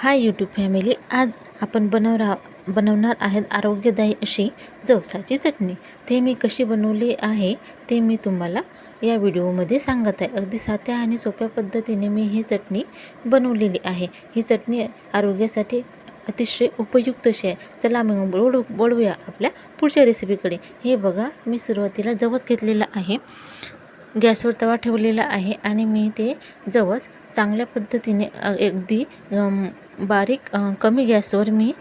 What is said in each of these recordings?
Hi YouTube family आज आपण बनवरा बनवणार आहेत आरोग्यदायी अशी जवसाची चटणी. ते मी कशी बनवली आहे ते मी तुम्हाला या व्हिडिओमध्ये सांगत आहे. अगदी साध्या आणि सोप्या पद्धतीने मी ही चटणी बनवलेली आहे. ही चटणी आरोग्यासाठी अतिशय उपयुक्त अशी आहे. चला मग बोलू बोलूया आपल्या पुढच्या रेसिपीकडे हे बघा मी सुरुवातीला जवस घेतलेला आहे. गॅसवर तवा ठेवलेला आहे आणि मी ते जवस चांगल्या पद्धतीने अगदी बारीक कमी गॅसवर मी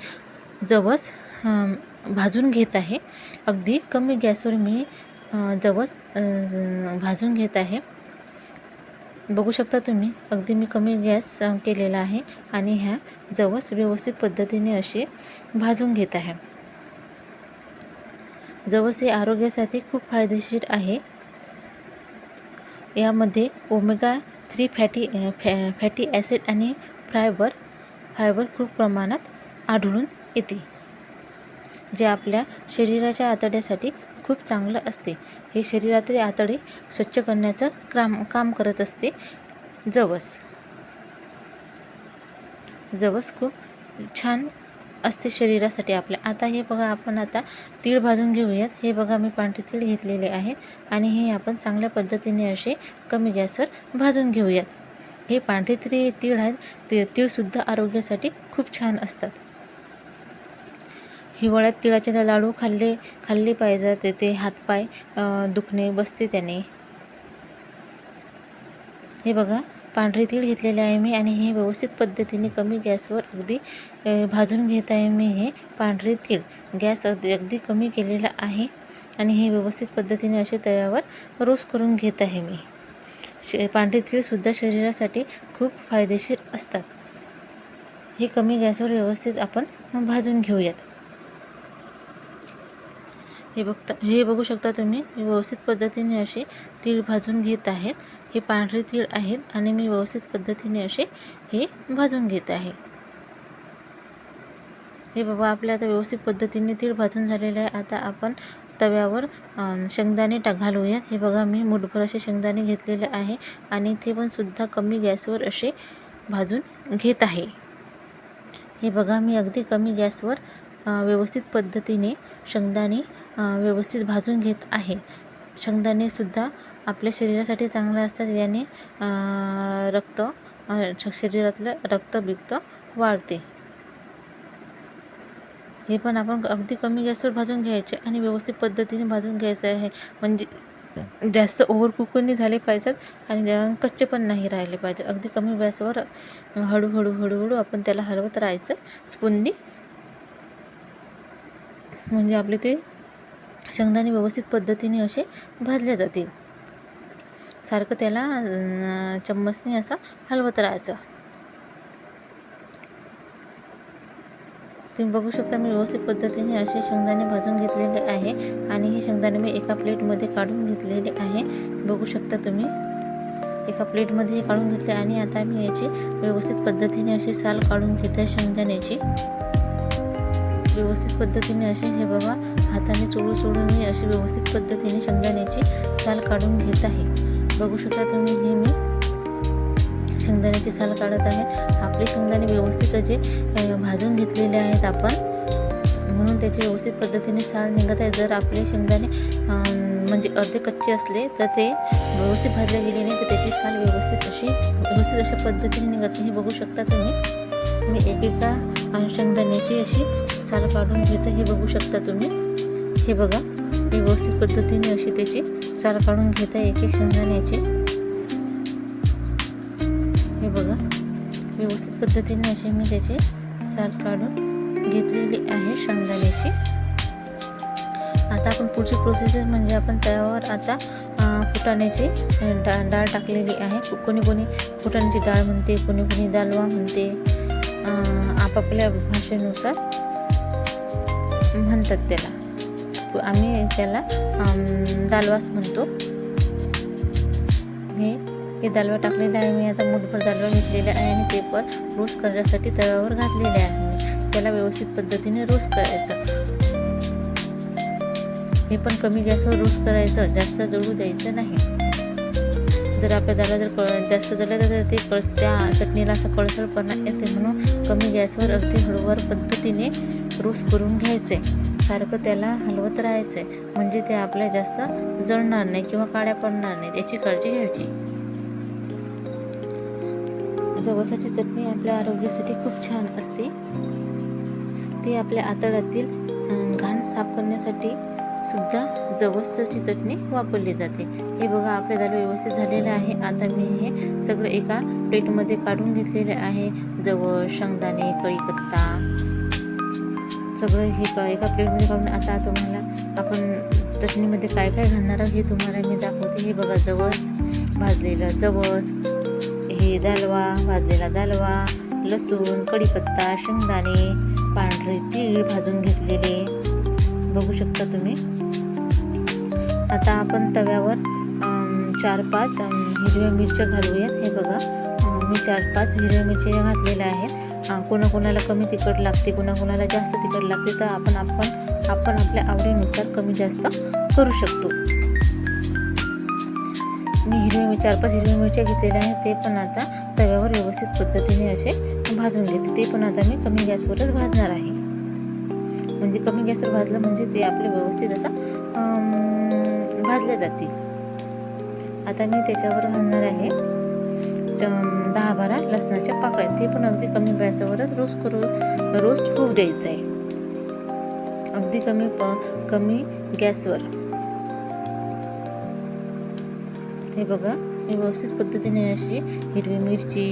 जवस भाजून घेत आहे. अगदी कमी गॅसवर मी जवस भाजून घेत आहे. बघू शकता तुम्ही अगदी मी कमी गॅस केलेला आहे आणि ह्या जवस व्यवस्थित पद्धतीने अशी भाजून घेत आहे. जवस हे आरोग्यासाठी खूप फायदेशीर आहे. यामध्ये ओमेगा थ्री फॅटी फॅ फॅटी ॲसिड आणि फायबर फायबर खूप प्रमाणात आढळून येते जे आपल्या शरीराच्या आतड्यासाठी खूप चांगलं असते. हे शरीरातील आतडे स्वच्छ करण्याचं काम काम करत असते. जवस. जवस खूप छान असते शरीरासाठी आपल्या. आता हे बघा आपण आता तीळ भाजून घेऊयात. हे बघा मी पांढरे तीळ घेतलेले आहेत आणि हे आपण चांगल्या पद्धतीने असे कमी गॅसवर भाजून घेऊयात. हे पांढरे तरी तीळ आहेत ते तीळसुद्धा आरोग्यासाठी खूप छान असतात. हिवाळ्यात तिळाचे लाडू खाल्ले खाल्ले पाहिजेत ते- ते हातपाय दुखणे बसते त्याने. हे बघा पांढरी तीळ घेतलेले आहे मी आणि हे व्यवस्थित पद्धतीने कमी गॅसवर अगदी भाजून घेत आहे मी हे पांढरे तीळ. गॅस अगदी अगदी कमी केलेला आहे आणि हे व्यवस्थित पद्धतीने असे तव्यावर रोस्ट करून घेत आहे मी. शे पांढरे तीळसुद्धा शरीरासाठी खूप फायदेशीर असतात. हे कमी गॅसवर व्यवस्थित आपण भाजून घेऊयात. हे बघता हे बघू शकता तुम्ही व्यवस्थित पद्धतीने असे तीळ भाजून घेत आहेत. हे पांढरे तीळ आहेत आणि मी व्यवस्थित पद्धतीने असे हे भाजून घेत आहे. हे बाबा आपल्या आता व्यवस्थित पद्धतीने तीळ भाजून झालेले आहे. आता आपण तव्यावर शेंगदाणे टा घालूयात हे बघा मी मुठभर असे शेंगदाणे घेतलेले आहे आणि ते पण सुद्धा कमी गॅसवर असे भाजून घेत आहे. हे बघा मी अगदी कमी गॅसवर व्यवस्थित पद्धतीने शेंगदाणे व्यवस्थित भाजून घेत आहे. शेंगदाणेसुद्धा आपल्या शरीरासाठी चांगले असतात. याने रक्त श- शरीरातलं रक्तबिक्त वाढते. हे पण आपण अगदी कमी गॅसवर भाजून घ्यायचे आणि व्यवस्थित पद्धतीने भाजून घ्यायचं आहे. म्हणजे जास्त ओव्हर कुकरनी झाले पाहिजेत आणि कच्चे पण नाही राहिले पाहिजे अगदी कमी गॅसवर हळूहळू हळूहळू आपण त्याला हलवत राहायचं. स्पूननी. म्हणजे आपले ते शेंगदाणे व्यवस्थित पद्धतीने असे भाजले जातील. सारखं त्याला चम्मचने असं हलवत राहायचं. तुम्ही बघू शकता मी व्यवस्थित पद्धतीने असे शेंगदाणे भाजून घेतलेले आहे आणि हे शेंगदाणे मी एका प्लेटमध्ये काढून घेतलेले आहे. बघू शकता तुम्ही. एका प्लेटमध्ये हे काढून घेतले आणि आता मी याची व्यवस्थित पद्धतीने अशी साल काढून घेते शेंगदाण्याची. व्यवस्थित पद्धतीने असे हे बघा हाताने चोळू चोळून मी अशी व्यवस्थित पद्धतीने शेंगदाण्याची साल काढून घेत आहे. बघू शकता तुम्ही हे मी शेंगदाण्याची साल काढत आहे. आपले शेंगदाणे व्यवस्थित असे भाजून घेतलेले आहेत आपण. म्हणून त्याची व्यवस्थित पद्धतीने साल निघत आहे. जर आपले शेंगदाणे म्हणजे अर्धे कच्चे असले तर ते व्यवस्थित भाजले गेले नाही तर त्याची साल व्यवस्थित अशी व्यवस्थित अशा पद्धतीने निघत नाही. हे बघू शकता तुम्ही. मी एकेका अं, शेंगदाण्याची अशी साल काढून घेतं. हे बघू शकता तुम्ही. हे बघा व्यवस्थित पद्धतीने अशी त्याची साल काढून घेता एक एक शेंगदाण्याची. हे बघा व्यवस्थित पद्धतीने अशी मी त्याची साल काढून घेतलेली आहे शेंगदाण्याची. आता आपण पुढची प्रोसेस म्हणजे आपण त्यावर आता फुटाण्याची डा डाळ टाकलेली आहे. कोणी कोणी फुटाण्याची डाळ म्हणते कोणी कोणी दालवा म्हणते. आपापल्या भाषेनुसार म्हणतात त्याला. आम्ही त्याला दालवास म्हणतो. हे हे दालवा टाकलेला आहे. मी आता मोठभर दालवा घेतलेला आहे आणि ते पण रोस्ट करण्यासाठी तव्यावर घातलेले आहे. त्याला व्यवस्थित पद्धतीने रोस्ट करायचं. हे पण कमी गॅसवर रोस्ट करायचं. जास्त जळू द्यायचं नाही. जर आपल्या दाला जर कळ जास्त जळलं तर ते कळ त्या चटणीला असं कळसळपणा येते म्हणून कमी गॅसवर अगदी हळूवार पद्धतीने रोस करून घ्यायचे. सारखं त्याला हलवत राहायचं. म्हणजे ते आपल्या जास्त जळणार नाही किंवा काड्या पडणार नाहीत याची काळजी घ्यायची. जवसाची चटणी आपल्या आरोग्यासाठी खूप छान असते. ती आपल्या आतड्यातील घाण साफ करण्यासाठी सुद्धा जवसची चटणी वापरली जाते. हे बघा आपले दाल व्यवस्थित झालेले आहे. आता मी हे सगळं एका प्लेटमध्ये काढून घेतलेले आहे. जवस शेंगदाणे कढीपत्ता सगळं हे क- एका प्लेटमध्ये काढून आता तुम्हाला आपण चटणीमध्ये काय काय घालणार आहोत हे तुम्हाला मी दाखवते. हे बघा जवस भाजलेलं जवस हे दालवा भाजलेला दालवा लसूण कढीपत्ता शेंगदाणे पांढरे तीळ भाजून घेतलेले. बघू शकता तुम्ही. आता आपण तव्यावर चार पाच हिरव्या मिरच्या घालूयात. हे बघा मी चार पाच हिरव्या मिरच्या घातलेल्या आहेत. कोणाकोणाला कमी तिखट लागते कोणाकोणाला जास्त तिखट लागते तर आपण आपण आपण आपल्या आवडीनुसार कमी जास्त करू शकतो. मी हिरव्या मिर- चार पाच हिरव्या मिरच्या घेतलेल्या आहेत ते पण आता तव्यावर व्यवस्थित पद्धतीने असे भाजून घेते. ते पण आता मी कमी गॅसवरच भाजणार आहे. म्हणजे कमी गॅसवर भाजलं म्हणजे ते आपले व्यवस्थित असं भाजल्या जातील. आता मी त्याच्यावर घालणार आहे च- दहा बारा लसणाच्या पाकळ्या. ते पण अगदी कमी गॅसवरच रोस्ट करू रोस्ट होऊ द्यायचं आहे अगदी कमी प कमी गॅसवर. हे बघा मी व्यवस्थित पद्धतीने अशी हिरवी मिरची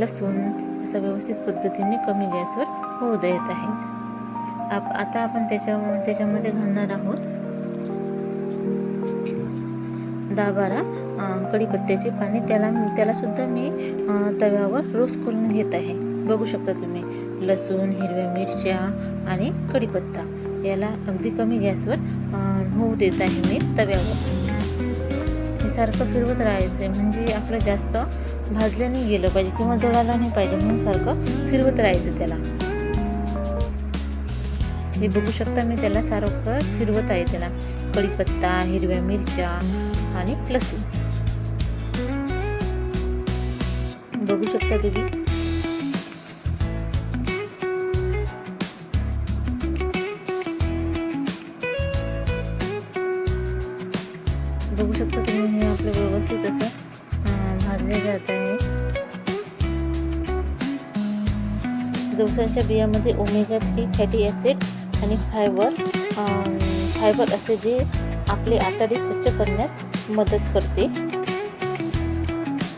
लसूण असं व्यवस्थित पद्धतीने कमी गॅसवर होऊ देत आहेत आप आता आपण त्याच्या त्याच्यामध्ये घालणार आहोत दहा बारा अं, कढीपत्त्याची पाने त्याला त्यालासुद्धा मी तव्यावर रोस्ट करून घेत आहे. बघू शकता तुम्ही लसूण हिरव्या मिरच्या आणि कढीपत्ता. याला अगदी कमी गॅसवर होऊ देत आहे मी तव्यावर. हे सारखं फिरवत राहायचं आहे म्हणजे आपलं जास्त भाजलं नाही गेलं पाहिजे किंवा जळायला नाही पाहिजे म्हणून सारखं फिरवत राहायचं त्याला. हे बघू शकता मी त्याला सारखं फिरवत आहे त्याला. कढीपत्ता हिरव्या मिरच्या आणि लसूण बघू शकता तुम्ही. बघू शकता तुम्ही हे आपलं व्यवस्थित असं भाजले जात आहे. जवसाच्या बियामध्ये ओमेगा थ्री फॅटी ॲसिड आणि फायबर फायबर असते जे आपले आतडे स्वच्छ करण्यास मदत करते.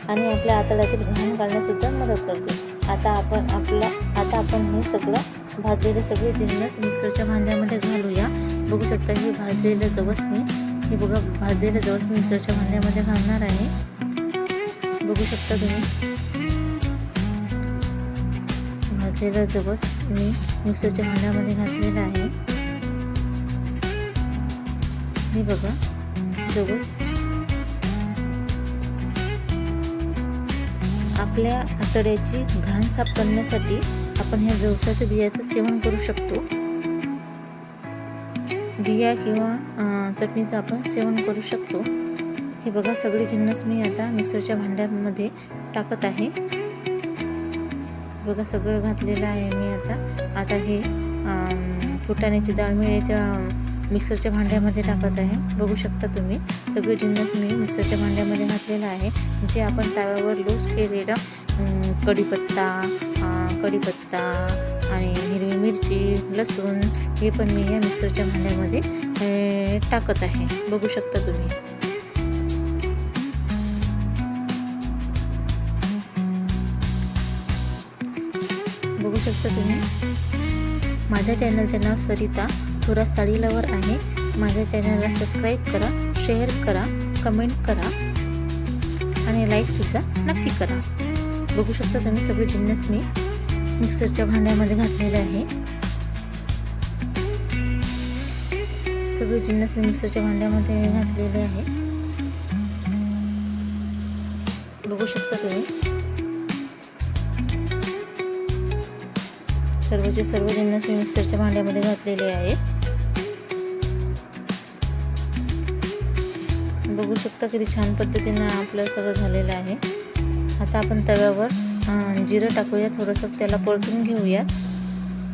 आणि आपल्या आतड्यातील घाण काढण्यासुद्धा मदत करते. आता आपण आपला आता आपण हे सगळं भाजलेले सगळे जिन्नस मिक्सरच्या भांड्यामध्ये घालूया. बघू शकता हे भाजलेलं जवस मी हे बघा भाजलेलं जवस मी मिक्सरच्या भांड्यामध्ये घालणार आहे. बघू शकता तुम्ही. भाजलेलं जवस मी मिक्सरच्या भांड्यामध्ये घातलेलं आहे. हे बघा जवस आपल्या आतड्याची घाण साफ करण्यासाठी आपण ह्या जवसाच्या बियाचं सेवन करू शकतो. बिया किंवा चटणीचं आपण सेवन करू शकतो. हे बघा सगळे जिन्नस मी आता मिक्सरच्या भांड्यामध्ये टाकत आहे. बघा सगळं घातलेलं आहे मी आता. आता हे फुटाण्याची डाळ मिळ्याच्या मिक्सरच्या भांड्यामध्ये टाकत आहे. बघू शकता तुम्ही सगळे जिन्नस मी मिक्सरच्या भांड्यामध्ये घातलेलं आहे. जे आपण तव्यावर लूज केलेलं कढीपत्ता कढीपत्ता आणि हिरवी मिरची लसूण हे पण मी या मिक्सरच्या भांड्यामध्ये टाकत आहे. बघू शकता तुम्ही. बघू शकता तुम्ही. माझ्या चॅनलचे नाव सरिता. थोरा साडी लवर आहे. माझ्या चॅनलला सबस्क्राईब करा शेअर करा कमेंट करा आणि लाईकसुद्धा नक्की करा. बघू शकता तुम्ही सगळे जिन्नस मी मिक्सरच्या भांड्यामध्ये घातलेले आहे. सगळे जिन्नस मी मिक्सरच्या भांड्यामध्ये घातलेले आहे. सर्वचे सर्व जिन्नस मी मिक्सरच्या भांड्यामध्ये घातलेले आहेत. बघू शकता किती छान पद्धतीनं आपलं सगळं झालेलं आहे. आता आपण तव्यावर जिरं टाकूया थोडंसं त्याला परतून घेऊया.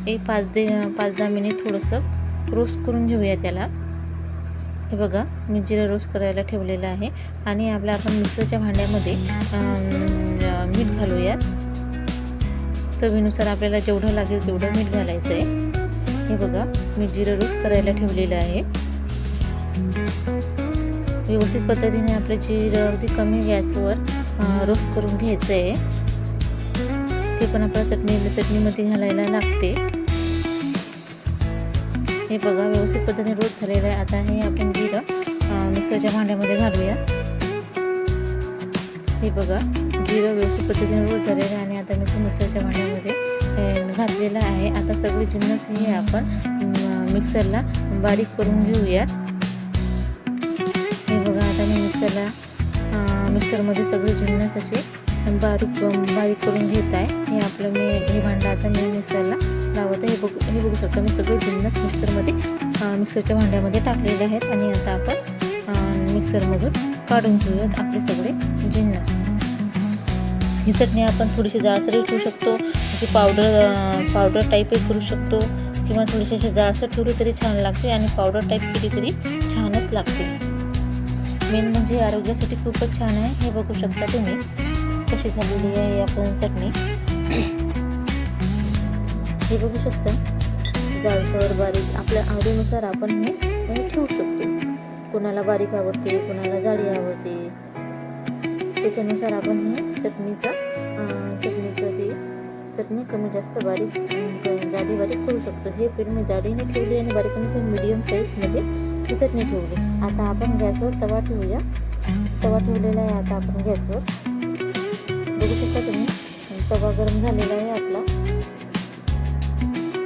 एक पाच दे पाच दहा मिनिट थोडंसं रोस्ट करून घेऊया त्याला. हे बघा मी जिरं रोस्ट करायला ठेवलेलं आहे. आणि आपल्या आपण मिक्सरच्या भांड्यामध्ये मीठ घालूयात. चवीनुसार आपल्याला जेवढं लागेल तेवढं मीठ घालायचं आहे. हे बघा मी जिरं रोस्ट करायला ठेवलेलं आहे. व्यवस्थित पद्धतीने आपलं जिरं अगदी कमी गॅसवर रोस्ट करून घ्यायचं आहे. ते पण आपल्याला चटणी चटणीमध्ये घालायला लागते. हे बघा व्यवस्थित पद्धतीने रोस्ट झालेलं आहे. आता हे आपण जिरं मिक्सरच्या भांड्यामध्ये घालूया. हे बघा जिरं व्यवस्थित पद्धतीने रोस्ट झालेलं आहे. आता मी मिक्सरच्या भांड्यामध्ये घातलेला आहे. आता सगळे जिन्नस हे आपण मिक्सरला बारीक करून घेऊयात. हे बघा आता मी मिक्सरला मिक्सरमध्ये सगळे जिन्नस असे बारीक बारीक करून घेत आहे. हे आपलं मी हे भांडं आता मी मिक्सरला लावत आहे. हे बघू हे बघू शकता मी सगळे जिन्नस मिक्सरमध्ये मिक्सरच्या भांड्यामध्ये टाकलेले आहेत. आणि आता आपण मिक्सरमधून काढून घेऊयात आपले सगळे जिन्नस. ही चटणी आपण थोडीशी जाडसरही ठेवू शकतो. अशी पावडर पावडर टाईपही करू शकतो. किंवा थोडीशी अशी जाडसर ठेवली तरी छान लागते आणि पावडर टाईप केली तरी छानच लागते. मेन म्हणजे आरोग्यासाठी खूपच छान आहे. हे बघू शकता तुम्ही. कशी झालेली आहे आपण चटणी. हे बघू शकता. जाडसर बारीक आपल्या आवडीनुसार आपण हे हे ठेवू शकतो. कोणाला बारीक आवडते कोणाला जाडी आवडते. त्याच्यानुसार आपण हे चटणीचा चटणीचं ते चटणी कमी जास्त बारीक जाडी बारीक करू शकतो. हे पीठ मी जाडीने ठेवली आणि बारीकने ते मिडियम साईजमध्ये ही चटणी ठेवली. आता आपण गॅसवर तवा ठेवूया. तवा ठेवलेला आहे आता आपण गॅसवर. बघू शकता तुम्ही तवा गरम झालेला आहे आपला.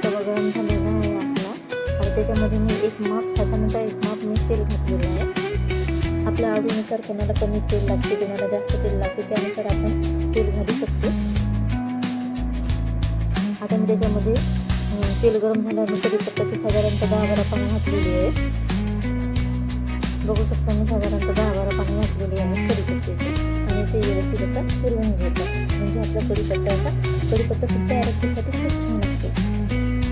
तवा गरम झालेला आहे आपला. आणि त्याच्यामध्ये मी एक माप साधारणतः एक माप मी तेल घातलेलं आहे. आपल्या आवडीनुसार कोणाला कमी तेल लागते कोणाला जास्त तेल लागते त्यानुसार आपण तेल घालू शकतो. आता मी त्याच्यामध्ये तेल गरम झाल्यावर मी साधारणतः दहा बारा पाणी घातलेली आहे. बघू शकता मी साधारणतः दहा बारा पाणी घातलेली आहे कढीपत्त्याची. आणि ते व्यवस्थित असं फिरवून घ्यायचं. म्हणजे आपला कढीपत्ता असा कढीपत्ता सुद्धा आरोग्यासाठी खूप छान असतो.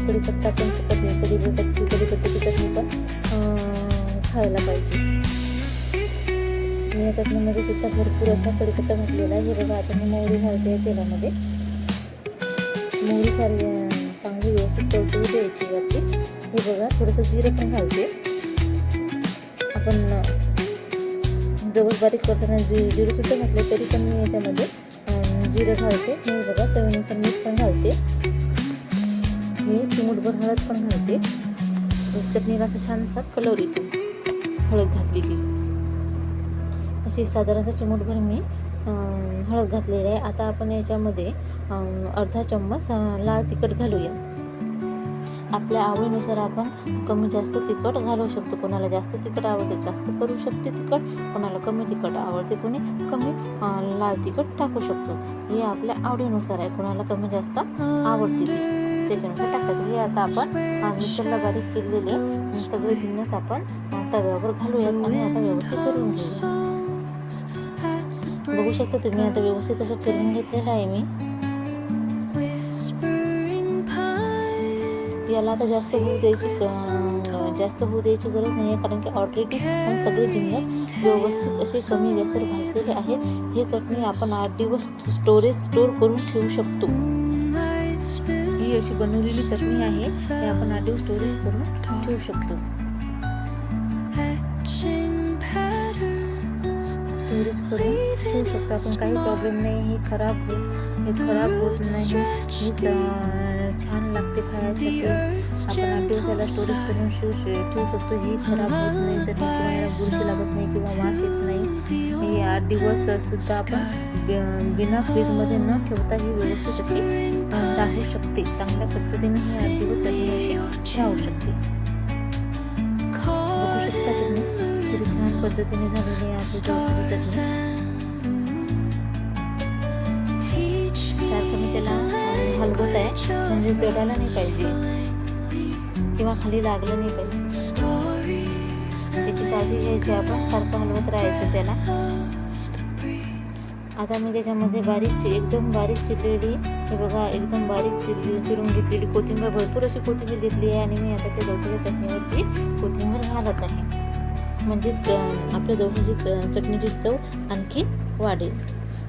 कढीपत्ता पण कधी कढीपत्ती कढीपत्त्याची चटणी पण खायला पाहिजे. मी या चटणीमध्ये सुद्धा भरपूर असा कडीपत्ता घातलेला आहे. हे बघा आता मी मोहरी घालते तेलामध्ये. मोहरी सारी चांगली व्यवस्थित तळतळू द्यायची आहे आपली हे बघा थोडंसं जिरं पण घालते. आपण जवळ बारीक करताना जी जिरंसुद्धा घातले तरी पण मी याच्यामध्ये जिरं घालते. हे बघा चवीनुसार मीठ पण घालते. हे चिमूटभर हळद पण घालते. चटणीला असा छानसा कलर येतो. हळद घातली की अशी साधारणतः चिमूटभर मी हळद घातलेली आहे. आता आपण याच्यामध्ये अर्धा चम्मच लाल तिखट घालूया. आपल्या आवडीनुसार आपण कमी जास्त तिखट घालू शकतो. कोणाला जास्त तिखट आवडते जास्त करू शकते तिखट. कोणाला कमी तिखट आवडते कोणी कमी लाल तिखट टाकू शकतो. हे आपल्या आवडीनुसार आहे. कोणाला कमी जास्त आवडते त्याच्यानुसार टाकायचं. हे आता आपण मिक्सरला बारीक केलेले सगळे जिन्नस आपण तव्यावर घालूयात आणि आता व्यवस्थित करून घेऊया बघू शकता तुम्ही आता व्यवस्थित असं फिरून घेतलेलं आहे मी. याला आता जास्त होऊ द्यायची क- जास्त होऊ द्यायची गरज नाही आहे कारण की ऑलरेडी आपण सगळे जिन्नस व्यवस्थित असे कमी गॅसवर भाजलेले आहेत. हे चटणी आपण आठ दिवस स्टोरेज स्टोर करून ठेवू शकतो. ही अशी बनवलेली चटणी आहे हे आपण आठ दिवस स्टोरेज करून ठेवू शकतो. चेंजेस करून ठेवू शकतो. आपण काही प्रॉब्लेम नाही हे खराब होत हे खराब होत नाही. छान लागते खायसाठी. आपण आठ दिवसाला स्टोरेज करून शिव श- ठेवू शकतो. ही खराब होत नाही तर तुम्हाला बुरशी लागत नाही किंवा वास येत नाही. हे आठ दिवस सुद्धा आपण बिना फ्रीजमध्ये न ठेवता ही व्यवस्थित अशी राहू शकते. चांगल्या पद्धतीने ही आठ दिवस अशी राहू शकते. पद्धतीने झालेली आहे चटणी सारखं मी त्याला हलवत आहे. म्हणजे जडायला नाही पाहिजे. किंवा खाली लागलं नाही पाहिजे. त्याची काळजी घ्यायची आपण सारखं हलवत राहायचं त्याला. आता मी त्याच्यामध्ये बारीक एकदम बारीक चिरलेली हे बघा एकदम बारीक चिरली चिरून घेतलेली कोथिंबीर भरपूर अशी कोथिंबीर घेतली आहे आणि मी आता त्या जवसाच्या चटणीवरती कोथिंबीर घालत आहे. म्हणजे आपल्या दोघांची च- चटणीची चव आणखी वाढेल.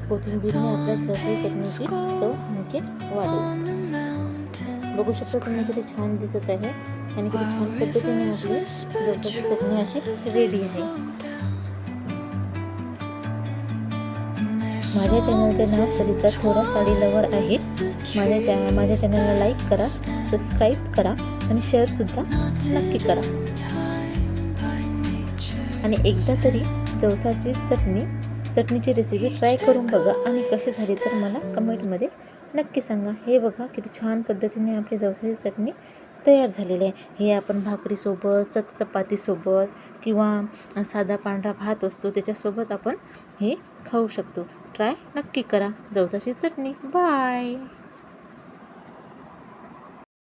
कोथिंबीरने आपल्या जवसाची चटणीची चव आणखी वाढेल. बघू शकता तुम्ही किती छान दिसत आहे आणि किती छान पद्धतीने आपली जवसाची चटणी अशी रेडी आहे. माझ्या चॅनलचे नाव सरिता थोडा साडी लवर आहे. माझ्या चॅ माझ्या चॅनलला लाईक करा सबस्क्राईब करा आणि शेअरसुद्धा नक्की करा. आणि एकदा तरी जवसाची चटणी चटणीची रेसिपी ट्राय करून बघा आणि कशी झाली तर मला कमेंटमध्ये नक्की सांगा. हे बघा किती छान पद्धतीने आपली जवसाची चटणी तयार झालेली आहे. हे आपण भाकरीसोबत चत चपातीसोबत किंवा साधा पांढरा भात असतो त्याच्यासोबत आपण हे खाऊ शकतो. ट्राय नक्की करा. जवसाची चटणी. बाय